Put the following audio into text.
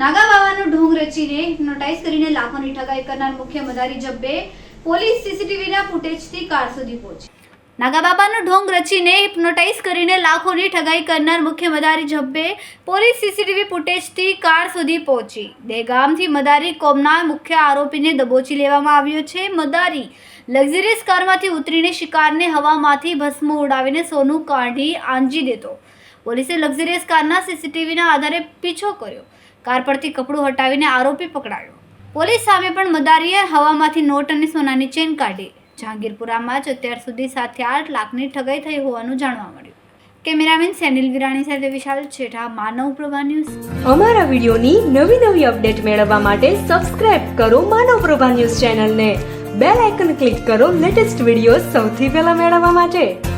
નાગા બાવાનો ઢોંગ રચીને નોટાઈઝ કરીને લાખોની ઠગાઈ કરનાર મુખ્ય મદારી જબ્બે પોલીસ સીસીટીવીના ફૂટેજથી કાર સુધી પહોંચી. નાગા બાબાનો ઢોંગ રચીને હિપ્નોટાઇઝ કરીને લાખોની ઠગાઈ કરનાર મુખ્ય મદારી જબ્બે પોલીસ સીસીટીવી ફૂટેજથી કાર સુધી પહોંચી. દહેગામથી મદારી કોમના મુખ્ય આરોપીને દબોચી લેવામાં આવ્યો છે. મદારી લક્ઝરિયસ કારમાંથી ઉતરીને શિકારને હવામાંથી ભસ્મ ઉડાવીને સોનું કાઢી આંજી દેતો. પોલીસે લક્ઝરિયસ કારના સીસીટીવીના આધારે પીછો કર્યો. કાર પરથી કપડું હટાવીને આરોપી પકડાયો. પોલીસ સામે પણ મદારીએ હવામાંથી નોટ અને સોનાની ચેન કાઢી. જહાંગીરપુરામાં જ અત્યાર સુધી સાતથી આઠ લાખની ઠગાઈ થઈ હોવાનું જાણવા મળ્યું. કેમેરામેન સેનિલ વિરાણી સાથે વિશાલ છેઠા, માનવ પ્રભા ન્યૂઝ. અમારા વિડીયોની નવી નવી અપડેટ મેળવવા માટે સબસ્ક્રાઇબ કરો માનવ પ્રભા ન્યૂઝ ચેનલને. બેલ આઇકન ક્લિક કરો લેટેસ્ટ વીડિયો સૌથી પહેલા મેળવવા માટે.